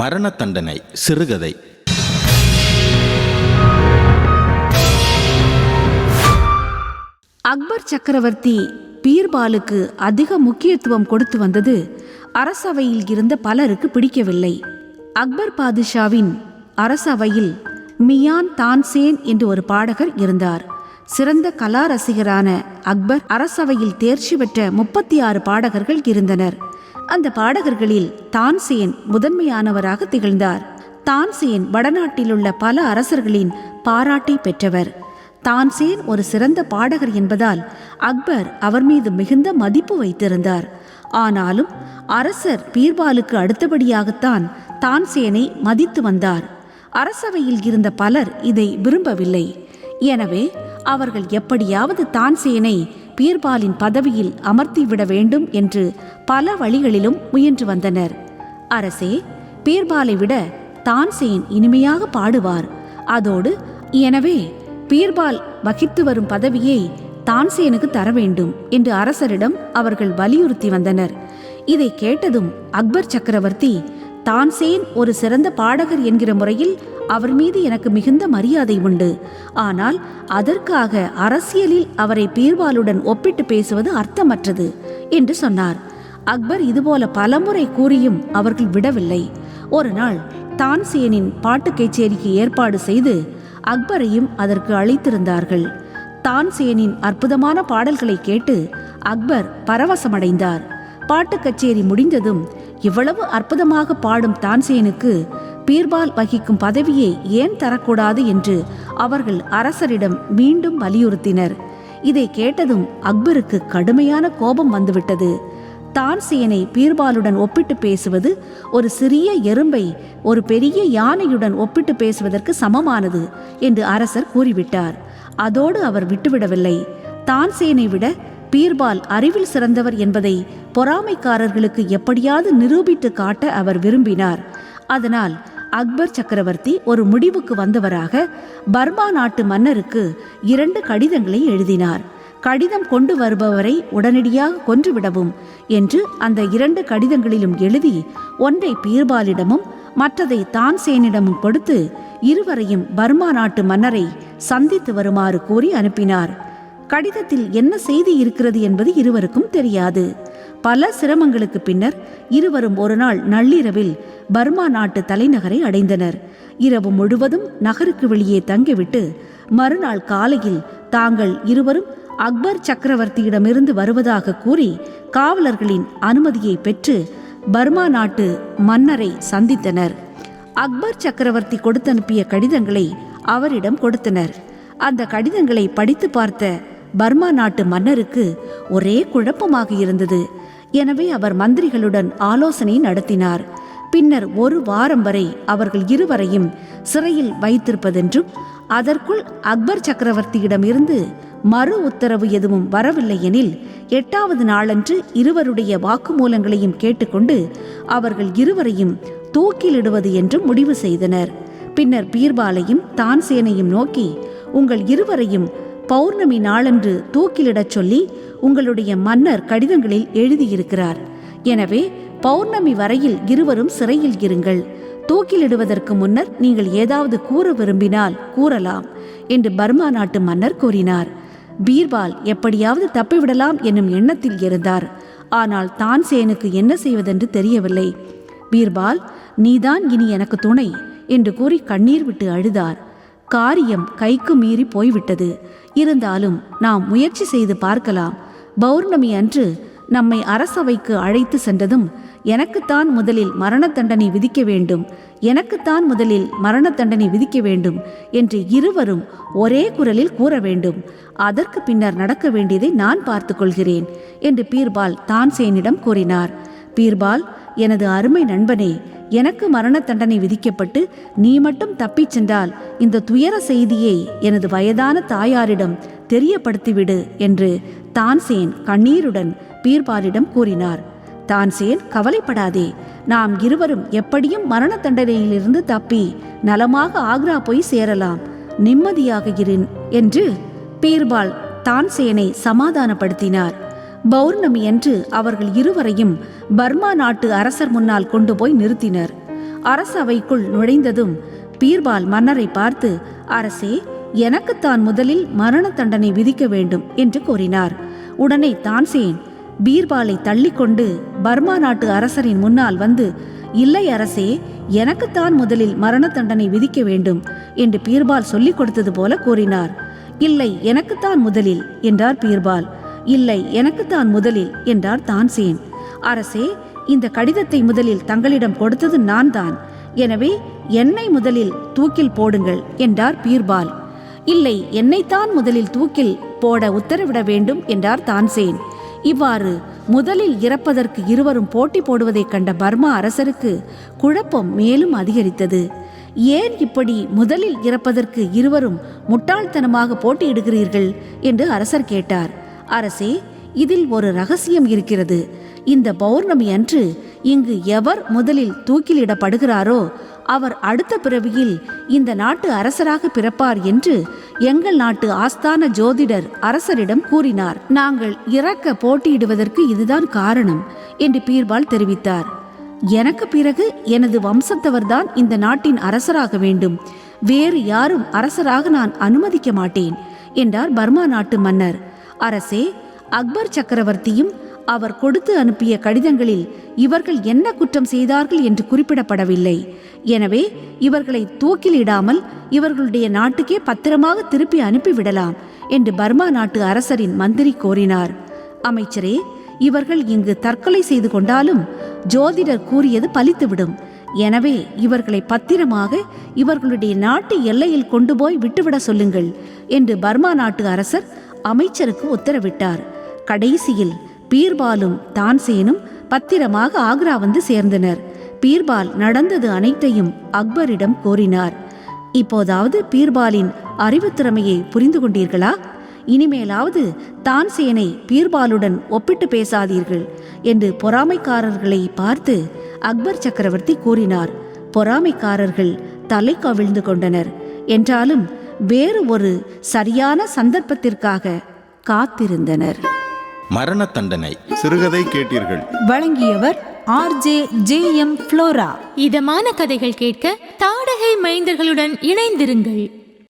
மரண தண்டனை சிறுகதை. அக்பர் சக்கரவர்த்தி பீர்பாலுக்கு அதிக முக்கியத்துவம் கொடுத்து வந்தது அரசவையில் இருந்த பலருக்கு பிடிக்கவில்லை. அக்பர் பாதுஷாவின் அரசவையில் மியான் தான்சேன் என்று ஒரு பாடகர் இருந்தார். சிறந்த கலா ரசிகரான அக்பர் அரசவையில் தேர்ச்சி பெற்ற முப்பத்தி ஆறு பாடகர்கள் இருந்தனர். அந்த பாடகர்களில் தான்சேன் முதன்மையானவராக திகழ்ந்தார். தான்சேன் வடநாட்டிலுள்ள பல அரசர்களின் பாராட்டை பெற்றவர். தான்சேன் ஒரு சிறந்த பாடகர் என்பதால் அக்பர் அவர் மீது மிகுந்த மதிப்பு வைத்திருந்தார். ஆனாலும் அரசர் பீர்பாலுக்கு அடுத்தபடியாகத்தான் தான்சேனை மதித்து வந்தார். அரசவையில் இருந்த பலர் இதை விரும்பவில்லை. எனவே அவர்கள் எப்படியாவது தான்சேனை பீர்பாலின் பதவியில் அமர்த்திவிட வேண்டும் என்று பல வழிகளிலும் முயன்று வந்தனர். அரசே பீர்பாலை விட தான்சேன் இனிமையாக பாடுவார். அதோடு எனவே பீர்பால் வகித்து வரும் பதவியை தான்சேனுக்கு தர வேண்டும் என்று அரசரிடம் அவர்கள் வலியுறுத்தி வந்தனர். இதை கேட்டதும் அக்பர் சக்கரவர்த்தி தான்சேன் ஒரு சிறந்த பாடகர் என்கிற முறையில் அவர் மீது எனக்கு மிகுந்த மரியாதை உண்டு. ஆனால் அதற்காக அரசியலில் அவரை பீர்வாலுடன் ஒப்பிட்டு பேசுவது அர்த்தமற்றது என்று சொன்னார். அக்பர் இதுபோல பலமுறை கூறியும் அவர்கள் விடவில்லை. ஒரு நாள் தான்சேனின் பாட்டு கச்சேரிக்கு ஏற்பாடு செய்து அக்பரையும் அதற்கு அழைத்திருந்தார்கள். தான்சேனின் அற்புதமான பாடல்களை கேட்டு அக்பர் பரவசமடைந்தார். பாட்டு கச்சேரி முடிந்ததும் இவ்வளவு அற்புதமாக பாடும் தான்சேனுக்கு பீர்பால் வகிக்கும் பதவியை ஏன் தரக்கூடாது என்று அவர்கள் அரசரிடம் மீண்டும் வலியுறுத்தினர். இதை கேட்டதும் அக்பருக்கு கடுமையான கோபம் வந்துவிட்டது. தான்சேனை பீர்பாலுடன் ஒப்பிட்டு பேசுவது ஒரு சிறிய எறும்பை ஒரு பெரிய யானையுடன் ஒப்பிட்டு பேசுவதற்கு சமமானது என்று அரசர் கூறிவிட்டார். அதோடு அவர் விட்டுவிடவில்லை. தான்சேனை விட பீர்பால் அறிவில் சிறந்தவர் என்பதை பொறாமைக்காரர்களுக்கு எப்படியாவது நிரூபித்து காட்ட அவர் விரும்பினார். அதனால் அக்பர் சக்கரவர்த்தி ஒரு முடிவுக்கு வந்தவராக பர்மா நாட்டு மன்னருக்கு இரண்டு கடிதங்களை எழுதினார். கடிதம் கொண்டு வருபவரை உடனடியாக கொன்றுவிடவும் என்று அந்த இரண்டு கடிதங்களிலும் எழுதி ஒன்றை பீர்பாலிடமும் மற்றதை தான்சேனிடமும் கொடுத்து இருவரையும் பர்மா நாட்டு மன்னரை சந்தித்து வருமாறு கூறி அனுப்பினார். கடிதத்தில் என்ன செய்தி இருக்கிறது என்பது இருவருக்கும் தெரியாது. பல சிரமங்களுக்கு பின்னர் இருவரும் ஒரு நாள் நள்ளிரவில் பர்மா நாட்டு தலைநகரை அடைந்தனர். இரவு முழுவதும் நகருக்கு வெளியே தங்கிவிட்டு மறுநாள் காலையில் தாங்கள் இருவரும் அக்பர் சக்கரவர்த்தியிடமிருந்து வருவதாக கூறி காவலர்களின் அனுமதியை பெற்று பர்மா நாட்டு மன்னரை சந்தித்தனர். அக்பர் சக்கரவர்த்தி கொடுத்தனுப்பிய கடிதங்களை அவரிடம் கொடுத்தனர். அந்த கடிதங்களை படித்து பார்த்த பர்மா நாட்டு மன்னருக்கு ஒரே குழப்பமாக இருந்தது. எனவே அவர் மந்திரிகளுடன் ஆலோசனை நடத்தினார். பின்னர் ஒரு வாரம் வரை அவர்கள் இருவரையும் சிறையில் வைத்திருப்பதென்றும் அதற்குள் அக்பர் சக்கரவர்த்தியிடமிருந்து மறு உத்தரவு எதுவும் வரவில்லை எனில் எட்டாவது நாளன்று இருவருடைய வாக்குமூலங்களையும் கேட்டுக்கொண்டு அவர்கள் இருவரையும் தூக்கிலிடுவது என்று முடிவு செய்தனர். பின்னர் பீர்பாலையும் தான்சேனையும் நோக்கி உங்கள் இருவரையும் பௌர்ணமி நாளன்று தூக்கிலிடச் சொல்லி உங்களுடைய மன்னர் கடிதங்களில் எழுதியிருக்கிறார். எனவே பௌர்ணமி வரையில் இருவரும் சிறையில் இருங்கள். தூக்கிலிடுவதற்கு முன்னர் நீங்கள் ஏதாவது கூற விரும்பினால் கூறலாம் என்று பர்மா நாட்டு மன்னர் கூறினார். பீர்பால் எப்படியாவது தப்பிவிடலாம் என்னும் எண்ணத்தில் இருந்தார். ஆனால் தான்சேனுக்கு என்ன செய்வதென்று தெரியவில்லை. பீர்பால் நீதான் இனி எனக்கு துணை என்று கூறி கண்ணீர் விட்டு அழுதார். காரியம் கைக்கு மீறி போய்விட்டது. இருந்தாலும் நாம் முயற்சி செய்து பார்க்கலாம். பௌர்ணமி அன்று நம்மை அரசவைக்கு அழைத்து சென்றதும் எனக்குத்தான் முதலில் மரண தண்டனை விதிக்க வேண்டும். எனக்குத்தான் முதலில் மரண தண்டனை விதிக்க வேண்டும் என்று இருவரும் ஒரே குரலில் கூற வேண்டும். அதற்கு பின்னர் நடக்க வேண்டியதை நான் பார்த்து கொள்கிறேன் என்று பீர்பால் தான்சேனிடம் கூறினார். பீர்பால் எனது அருமை நண்பனே எனக்கு மரண தண்டனை விதிக்கப்பட்டு நீ மட்டும் தப்பிச் சென்றால் இந்த துயர செய்தியை எனது வயதான தாயாரிடம் தெரியப்படுத்திவிடு என்று தான்சேன் கண்ணீருடன் பீர்பாலிடம் கூறினார். தான்சேன் கவலைப்படாதே. நாம் இருவரும் எப்படியும் மரண தண்டனையிலிருந்து தப்பி நலமாக ஆக்ரா போய் சேரலாம். நிம்மதியாக இரு என்று பீர்பால் தான்சேனை சமாதானப்படுத்தினார். பௌர்ணமி அன்று அவர்கள் இருவரையும் பர்மா நாட்டு அரசர் முன்னால் கொண்டு போய் நிறுத்தினர். அரசவைக்குள் நுழைந்ததும் பீர்பால் மன்னரை பார்த்து அரசே எனக்குத்தான் முதலில் மரண தண்டனை விதிக்க வேண்டும் என்று கூறினார். உடனே தான்சேன் பீர்பாலை தள்ளிக்கொண்டு பர்மா நாட்டு அரசரின் முன்னால் வந்து இல்லை அரசே எனக்குத்தான் முதலில் மரண தண்டனை விதிக்க வேண்டும் என்று பீர்பால் சொல்லிக் கொடுத்தது போல கூறினார். இல்லை எனக்குத்தான் முதலில் என்றார் பீர்பால். இல்லை எனக்குத்தான் முதலில் என்றார் தான்சேன். அரசே இந்த கடிதத்தை முதலில் தங்களிடம் கொடுத்தது நான் தான் எனவே என்னை முதலில் தூக்கில் போடுங்கள் என்றார் பீர்பால். இல்லை என்னைத்தான் முதலில் தூக்கில் போட உத்தரவிட வேண்டும் என்றார் தான்சேன். இவ்வாறு முதலில் இறப்பதற்கு இருவரும் போட்டி போடுவதைக் கண்ட பர்மா அரசருக்கு குழப்பம் மேலும் அதிகரித்தது. ஏன் இப்படி முதலில் இறப்பதற்கு இருவரும் முட்டாள்தனமாக போட்டியிடுகிறீர்கள்? என்று அரசர் கேட்டார். அரசே இதில் ஒரு ரகசியம் இருக்கிறது. இந்த பௌர்ணமி அன்று இங்கு எவர் முதலில் தூக்கிலிடப்படுகிறாரோ அவர் அடுத்த பிறவியில் இந்த நாட்டு அரசராக பிறப்பார் என்று எங்கள் நாட்டு ஆஸ்தான ஜோதிடர் அரசரிடம் கூறினார். நாங்கள் இறக்க போட்டியிடுவதற்கு இதுதான் காரணம் என்று பீர்பால் தெரிவித்தார். எனக்கு பிறகு எனது வம்சத்தவர்தான் இந்த நாட்டின் அரசராக வேண்டும். வேறு யாரும் அரசராக நான் அனுமதிக்க மாட்டேன் என்றார் பர்மா நாட்டு மன்னர். அரசே அக்பர் சக்கரவர்த்தியும் அவர் கொடுத்து அனுப்பிய கடிதங்களில் இவர்கள் என்ன குற்றம் செய்தார்கள் என்று குறிப்பிடப்படவில்லை. எனவே இவர்களை தூக்கிலிடாமல் இவர்களுடைய நாட்டுக்கே பத்திரமாக திருப்பி அனுப்பிவிடலாம் என்று பர்மா நாட்டு அரசரின் மந்திரி கோரினார். அமைச்சரே இவர்கள் இங்கு தற்கொலை செய்து கொண்டாலும் ஜோதிடர் கூறியது பலித்துவிடும். எனவே இவர்களை பத்திரமாக இவர்களுடைய நாட்டு எல்லையில் கொண்டு போய் விட்டுவிட சொல்லுங்கள் என்று பர்மா நாட்டு அரசர் அமைச்சருக்கு உத்தரவிட்டார். கடைசியில் பீர்பாலும் தான்சேனும் பத்திரமாக ஆக்ரா வந்து சேர்ந்தனர். பீர்பால் நடந்தது அனைத்தையும் அக்பரிடம் கோரினார். இப்போதாவது பீர்பாலின் அறிவுத்திறமையை புரிந்து கொண்டீர்களா? இனிமேலாவது தான்சேனை பீர்பாலுடன் ஒப்பிட்டு பேசாதீர்கள் என்று பொறாமைக்காரர்களை பார்த்து அக்பர் சக்கரவர்த்தி கூறினார். பொறாமைக்காரர்கள் தலை கவிழ்ந்து கொண்டனர். என்றாலும் வேறு ஒரு சரியான சந்தர்ப்பத்திற்காக காத்திருந்தனர். மரண தண்டனை சிறுகதை கேட்டீர்கள். வழங்கியவர் ஆர்ஜே ஜே எம் ஃப்ளோரா. இதமான கதைகள் கேட்க தாடகை மைந்தர்களுடன் இணைந்திருங்கள்.